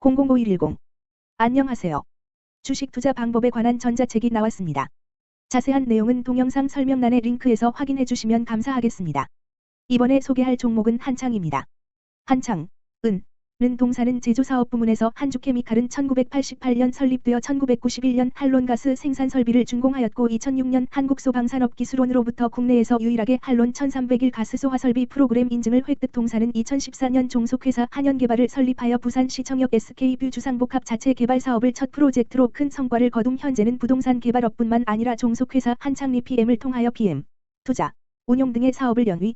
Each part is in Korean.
005110 안녕하세요. 주식 투자 방법에 관한 전자책이 나왔습니다. 자세한 내용은 동영상 설명란의 링크에서 확인해 주시면 감사하겠습니다. 이번에 소개할 종목은 한창입니다. 한창, 은, 는 동사는 제조사업 부문에서 한주케미칼은 1988년 설립되어 1991년 한론가스 생산 설비를 준공하였고 2006년 한국소방산업기술원으로부터 국내에서 유일하게 한론 1300일 가스소화 설비 프로그램 인증을 획득 동사는 2014년 종속회사 한연개발을 설립하여 부산시청역 SK뷰 주상복합 자체 개발 사업을 첫 프로젝트로 큰 성과를 거둠 현재는 부동산 개발업뿐만 아니라 종속회사 한창리 PM을 통하여 PM, 투자, 운용 등의 사업을 연위,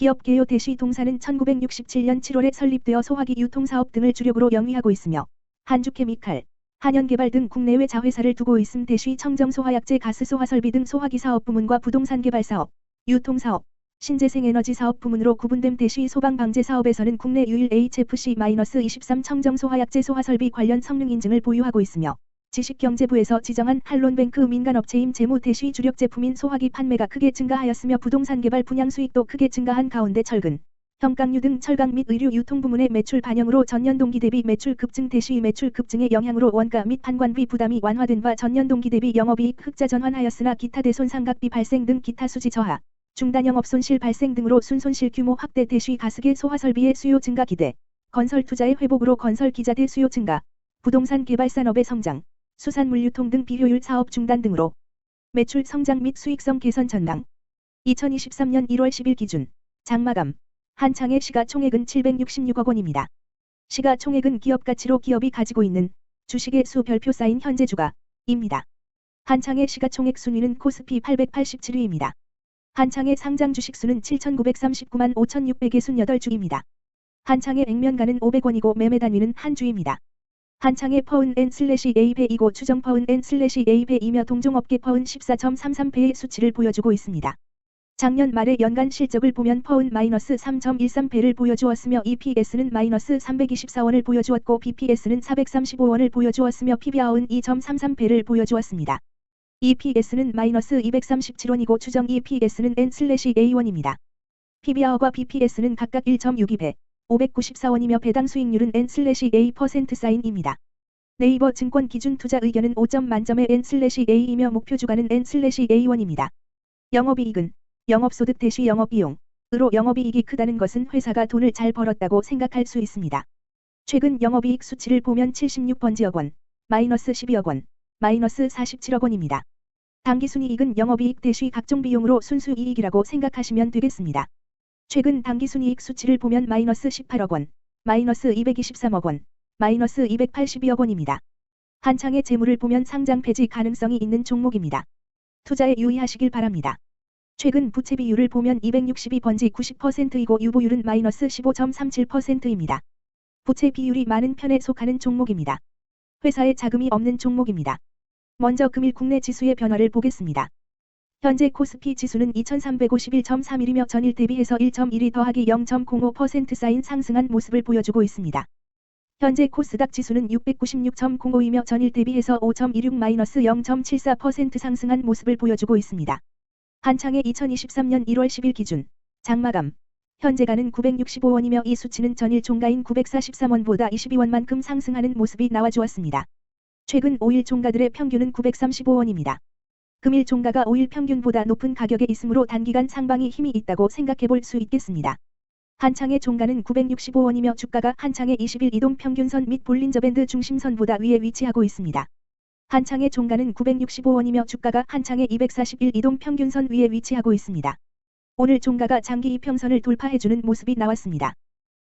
기업 개요 대시 동사는 1967년 7월에 설립되어 소화기 유통사업 등을 주력으로 영위하고 있으며 한주케미칼, 한연개발 등 국내외 자회사를 두고 있음 대시 청정소화약제 가스소화 설비 등 소화기 사업 부문과 부동산 개발 사업, 유통사업, 신재생에너지 사업 부문으로 구분됨 대시 소방방재 사업에서는 국내 유일 HFC-23 청정소화약제 소화설비 관련 성능 인증을 보유하고 있으며 지식경제부에서 지정한 한론뱅크 민간업체임 재무 대시 주력 제품인 소화기 판매가 크게 증가하였으며 부동산 개발 분양 수익도 크게 증가한 가운데 철근, 형강유 등 철강 및 의류 유통 부문의 매출 반영으로 전년 동기 대비 매출 급증 대시 매출 급증의 영향으로 원가 및 판관비 부담이 완화된 바 전년 동기 대비 영업이익 흑자 전환하였으나 기타 대손 상각비 발생 등 기타 수지 저하, 중단 영업 손실 발생 등으로 순손실 규모 확대 대시 가스계 소화 설비의 수요 증가 기대, 건설 투자의 회복으로 건설 기자재 수요 증가, 부동산 개발 산업의 성장, 수산물 유통 등 비효율 사업 중단 등으로 매출 성장 및 수익성 개선 전망 2023년 1월 10일 기준 장마감 한창의 시가총액은 766억 원입니다. 시가총액은 기업가치로 기업이 가지고 있는 주식의 수 별표 쌓인 현재 주가입니다. 한창의 시가총액 순위는 코스피 887위입니다. 한창의 상장 주식수는 7,939만 5,668주입니다. 한창의 액면가는 500원이고 매매 단위는 한 주입니다. 한창의 퍼은 N 슬래시 A배이고 추정 퍼은 N 슬래시 A배이며 동종업계 퍼은 14.33배의 수치를 보여주고 있습니다. 작년 말의 연간 실적을 보면 퍼은 마이너스 3.13배를 보여주었으며 EPS는 마이너스 324원을 보여주었고 BPS는 435원을 보여주었으며 PBR은 2.33배를 보여주었습니다. EPS는 마이너스 237원이고 추정 EPS는 N 슬래시 A1입니다. PBR과 BPS는 각각 1.62배, 594원이며 배당 수익률은 N/A% 사인입니다. 네이버 증권 기준 투자 의견은 5점 만점의 N/A이며 목표 주가는 N/A1입니다. 영업이익은 영업소득 대시 영업비용 으로 영업이익이 크다는 것은 회사가 돈을 잘 벌었다고 생각할 수 있습니다. 최근 영업이익 수치를 보면 76번지억 원, 마이너스 12억 원, 마이너스 47억 원입니다. 당기순이익은 영업이익 대시 각종 비용으로 순수이익이라고 생각하시면 되겠습니다. 최근 당기순이익 수치를 보면 마이너스 18억 원, 마이너스 223억 원, 마이너스 282억 원입니다. 한창의 재물을 보면 상장 폐지 가능성이 있는 종목입니다. 투자에 유의하시길 바랍니다. 최근 부채 비율을 보면 262번지 90%이고 유보율은 마이너스 15.37%입니다. 부채 비율이 많은 편에 속하는 종목입니다. 회사에 자금이 없는 종목입니다. 먼저 금일 국내 지수의 변화를 보겠습니다. 현재 코스피 지수는 2351.31이며 전일 대비해서 1.1이 더하기 0.05% 쌓인 상승한 모습을 보여주고 있습니다. 현재 코스닥 지수는 696.05이며 전일 대비해서 5.26-0.74% 상승한 모습을 보여주고 있습니다. 한창의 2023년 1월 10일 기준 장마감 현재가는 965원이며 이 수치는 전일 종가인 943원보다 22원만큼 상승하는 모습이 나와주었습니다. 최근 5일 종가들의 평균은 935원입니다. 금일 종가가 5일 평균보다 높은 가격에 있으므로 단기간 상방이 힘이 있다고 생각해 볼 수 있겠습니다. 한창의 종가는 965원이며 주가가 한창의 20일 이동 평균선 및 볼린저밴드 중심선보다 위에 위치하고 있습니다. 한창의 종가는 965원이며 주가가 한창의 241 이동 평균선 위에 위치하고 있습니다. 오늘 종가가 장기 이평선을 돌파해주는 모습이 나왔습니다.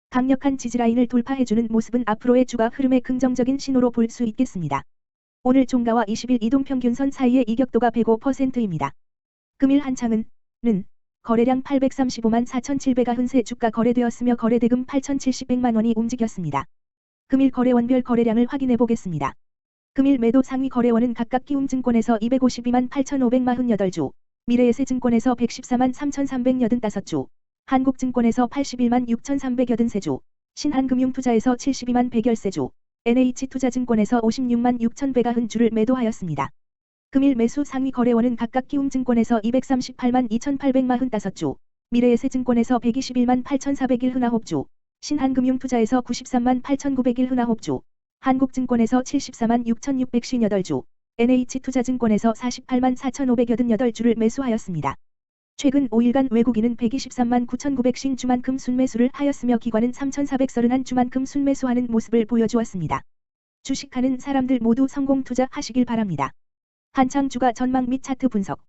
강력한 지지라인을 돌파해주는 모습은 앞으로의 주가 흐름의 긍정적인 신호로 볼 수 있겠습니다. 오늘 종가와 20일 이동평균선 사이의 이격도가 105%입니다. 금일 한창은 는 거래량 835만 4,700가 흔세 주가 거래되었으며 거래대금 8,070백만 원이 움직였습니다. 금일 거래원별 거래량을 확인해 보겠습니다. 금일 매도 상위 거래원은 각각 키움증권에서 252만 8,548주, 미래에셋증권에서 114만 3,385주, 한국증권에서 81만 6,383주, 신한금융투자에서 72만 113주, NH투자증권에서 56만 6천 배가 흔 주를 매도하였습니다. 금일 매수 상위 거래원은 각각 키움증권에서 238만 2,845주, 미래에셋증권에서 121만 8,401 흔하홉주, 신한금융투자에서 93만 8,901 흔하홉주, 한국증권에서 74만 6,658주, NH투자증권에서 48만 4,588주를 매수하였습니다. 최근 5일간 외국인은 123만 9,900신주만큼 순매수를 하였으며 기관은 3,431주만큼 순매수하는 모습을 보여주었습니다. 주식하는 사람들 모두 성공 투자하시길 바랍니다. 한창 주가 전망 및 차트 분석